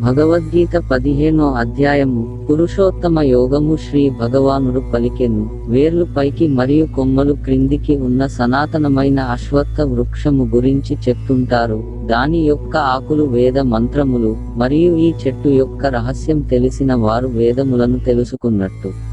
భగవద్గీత పదిహేనో అధ్యాయము. పురుషోత్తమ యోగము శ్రీ భగవానుడు పలికెను. వేర్లు పైకి మరియు కొమ్మలు క్రిందికి ఉన్న సనాతనమైన అశ్వత్థ వృక్షము గురించి చెప్తుంటారు. దాని యొక్క ఆకులు వేద మంత్రములు మరియు ఈ చెట్టు యొక్క రహస్యం తెలిసిన వారు వేదములను తెలుసుకున్నట్టు.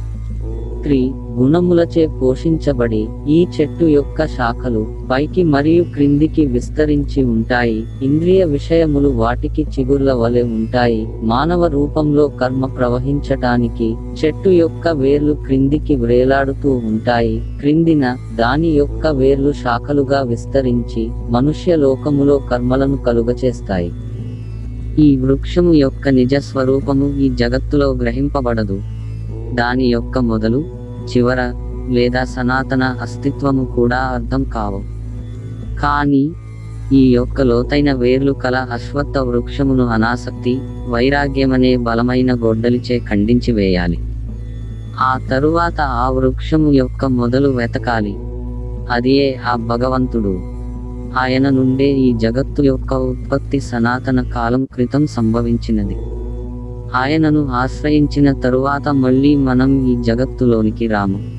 స్త్రీ గుణములచే పోషించబడి ఈ చెట్టు యొక్క శాఖలు పైకి మరియు క్రిందికి విస్తరించి ఉంటాయి. ఇంద్రియ విషయములు వాటికి చిగుర్ల వలె ఉంటాయి. మానవ రూపంలో కర్మ ప్రవహించటానికి చెట్టు యొక్క వేర్లు క్రిందికి వ్రేలాడుతూ ఉంటాయి. క్రిందిన దాని యొక్క వేర్లు శాఖలుగా విస్తరించి మనుష్య లోకములో కర్మలను కలుగచేస్తాయి. ఈ వృక్షము యొక్క నిజ స్వరూపము ఈ జగత్తులో గ్రహింపబడదు. దాని యొక్క మొదలు చివర లేదా సనాతన అస్తిత్వము కూడా అర్థం కావు. కానీ ఈ యొక్క లోతైన వేర్లు కల అశ్వత్థ వృక్షమును అనాసక్తి వైరాగ్యమనే బలమైన గొడ్డలిచే ఖండించి వేయాలి. ఆ తరువాత ఆ వృక్షము యొక్క మొదలు వెతకాలి. అదియే ఆ భగవంతుడు. ఆయన నుండే ఈ జగత్తు యొక్క ఉత్పత్తి సనాతన కాలం క్రితం సంభవించినది. ఆయనను ఆశ్రయించిన తరువాత మళ్ళీ మనం ఈ జగత్తులోనికి రాము.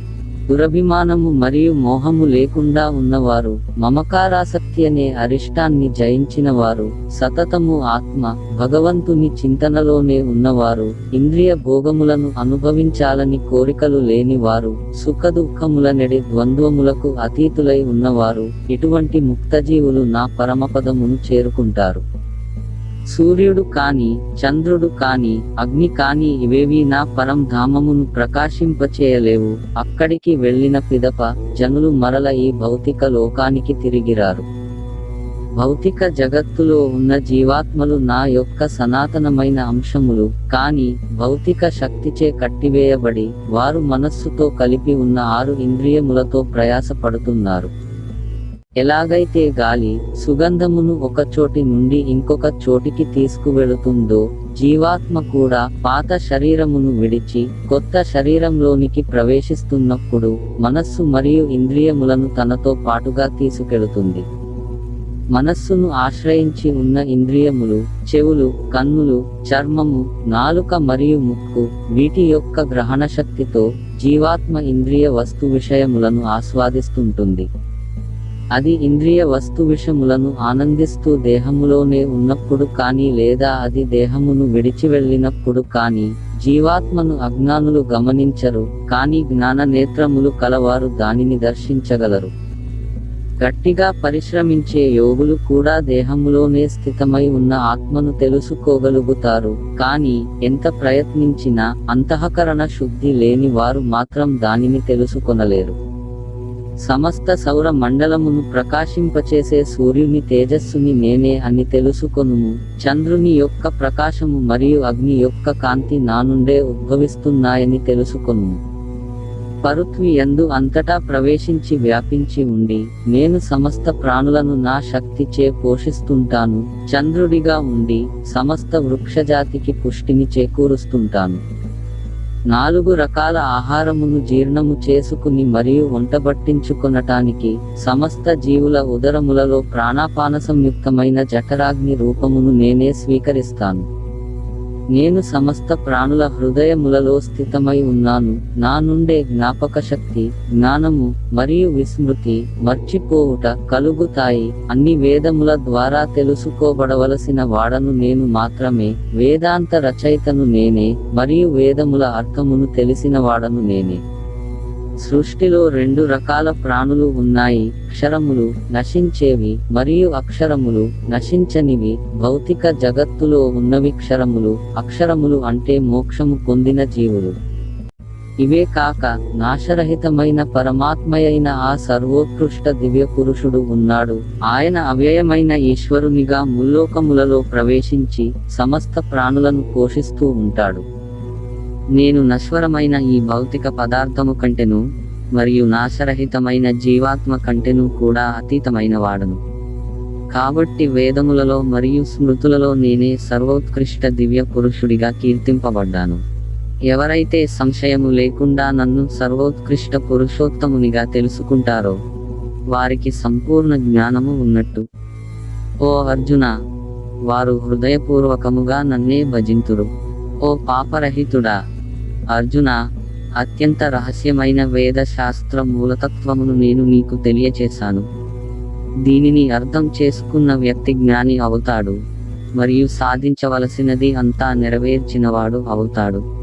దురభిమానము మరియు మోహము లేకుండా ఉన్నవారు మమకారాసక్తి అనే అరిష్టాన్ని జయించిన వారు సతతము ఆత్మ భగవంతుని చింతనలోనే ఉన్నవారు ఇంద్రియ భోగములను అనుభవించాలని కోరికలు లేని వారు సుఖదుఖములనెడి ద్వంద్వములకు అతీతులై ఉన్నవారు ఇటువంటి ముక్తజీవులు నా పరమపదమును చేరుకుంటారు. సూర్యుడు కాని చంద్రుడు కాని అగ్ని కాని ఇవేవి నా పరం ధామమును ప్రకాశింపచేయలేవు. అక్కడికి వెళ్ళిన పిదప జనులు మరల ఈ భౌతిక లోకానికి తిరిగిరారు. భౌతిక జగత్తులో ఉన్న జీవాత్మలు నా యొక్క సనాతనమైన అంశములు కాని భౌతిక శక్తిచే కట్టివేయబడి వారు మనస్సుతో కలిపి ఉన్న ఆరు ఇంద్రియములతో ప్రయాసపడుతున్నారు. ఎలాగైతే గాలి సుగంధమును ఒక చోటి నుండి ఇంకొక చోటికి తీసుకువెళుతుందో జీవాత్మ కూడా పాత శరీరమును విడిచి కొత్త శరీరంలోనికి ప్రవేశిస్తున్నప్పుడు మనస్సు మరియు ఇంద్రియములను తనతో పాటుగా తీసుకెళుతుంది. మనస్సును ఆశ్రయించి ఉన్న ఇంద్రియములు చెవులు కన్నులు చర్మము నాలుక మరియు ముక్కు వీటి యొక్క గ్రహణ శక్తితో జీవాత్మ ఇంద్రియ వస్తు విషయములను ఆస్వాదిస్తుంటుంది. అది ఇంద్రియ వస్తు విషములను ఆనందిస్తూ దేహములోనే ఉన్నప్పుడు కానీ లేదా అది దేహమును విడిచి వెళ్ళినప్పుడు కానీ జీవాత్మను అజ్ఞానులు గమనించరు కానీ జ్ఞాన నేత్రములు కలవారు దానిని దర్శించగలరు. గట్టిగా పరిశ్రమించే యోగులు కూడా దేహములోనే స్థితమై ఉన్న ఆత్మను తెలుసుకోగలుగుతారు కానీ ఎంత ప్రయత్నించినా అంతఃకరణ శుద్ధి లేని వారు మాత్రం దానిని తెలుసుకొనలేరు. సమస్త సౌర మండలమును ప్రకాశింపచేసే సూర్యుని తేజస్సుని నేనే అని తెలుసుకొనుము. చంద్రుని యొక్క ప్రకాశము మరియు అగ్ని యొక్క కాంతి నా నుండే ఉద్భవిస్తున్నాయని తెలుసుకొనుము. పరుత్వి ఎందు అంతటా ప్రవేశించి వ్యాపించి ఉండి నేను సమస్త ప్రాణులను నా శక్తిచే పోషిస్తుంటాను. చంద్రుడిగా ఉండి సమస్త వృక్షజాతికి పుష్టిని చేకూరుస్తుంటాను. నాలుగు రకాల ఆహారమును జీర్ణము చేసుకుని మరియు వంటబట్టించుకొనటానికి సమస్త జీవుల ఉదరములలో ప్రాణాపాన సంయుక్తమైన జఠరాగ్ని రూపమును నేనే స్వీకరిస్తాను. నేను సమస్త ప్రాణుల హృదయములలో స్థితమై ఉన్నాను. నా నుండే జ్ఞాపక శక్తి జ్ఞానము మరియు విస్మృతి మర్చిపోవుట కలుగుతాయి. అన్ని వేదముల ద్వారా తెలుసుకోబడవలసిన వాడను నేను మాత్రమే వేదాంత రచయితను నేనే మరియు వేదముల అర్థమును తెలిసిన వాడను నేనే. సృష్టిలో రెండు రకాల ప్రాణులు ఉన్నాయి. అక్షరములు నశించేవి మరియు అక్షరములు నశించనివి. భౌతిక జగత్తులో ఉన్నవి క్షరములు అక్షరములు అంటే మోక్షము పొందిన జీవులు. ఇవే కాక నాశరహితమైన పరమాత్మయైన ఆ సర్వోత్కృష్ట దివ్య పురుషుడు ఉన్నాడు. ఆయన అవ్యయమైన ఈశ్వరునిగా ముల్లోకములలో ప్రవేశించి సమస్త ప్రాణులను పోషిస్తూ ఉంటాడు. నేను నశ్వరమైన ఈ భౌతిక పదార్థము కంటెను మరియు నాశరహితమైన జీవాత్మ కంటెను కూడా అతీతమైన వాడను కాబట్టి వేదములలో మరియు స్మృతులలో నేనే సర్వోత్కృష్ట దివ్య పురుషుడిగా కీర్తింపబడ్డాను. ఎవరైతే సంశయము లేకుండా నన్ను సర్వోత్కృష్ట పురుషోత్తమునిగా తెలుసుకుంటారో వారికి సంపూర్ణ జ్ఞానము ఉన్నట్టు. ఓ అర్జున వారు హృదయపూర్వకముగా నన్నే భజింతురు. ఓ పాపరహితుడా అర్జున అత్యంత రహస్యమైన వేద శాస్త్ర మూలతత్వమును నేను నీకు తెలియచేశాను. దీనిని అర్థం చేసుకున్న వ్యక్తి జ్ఞాని అవుతాడు మరియు సాధించవలసినది అంతా నెరవేర్చినవాడు అవుతాడు.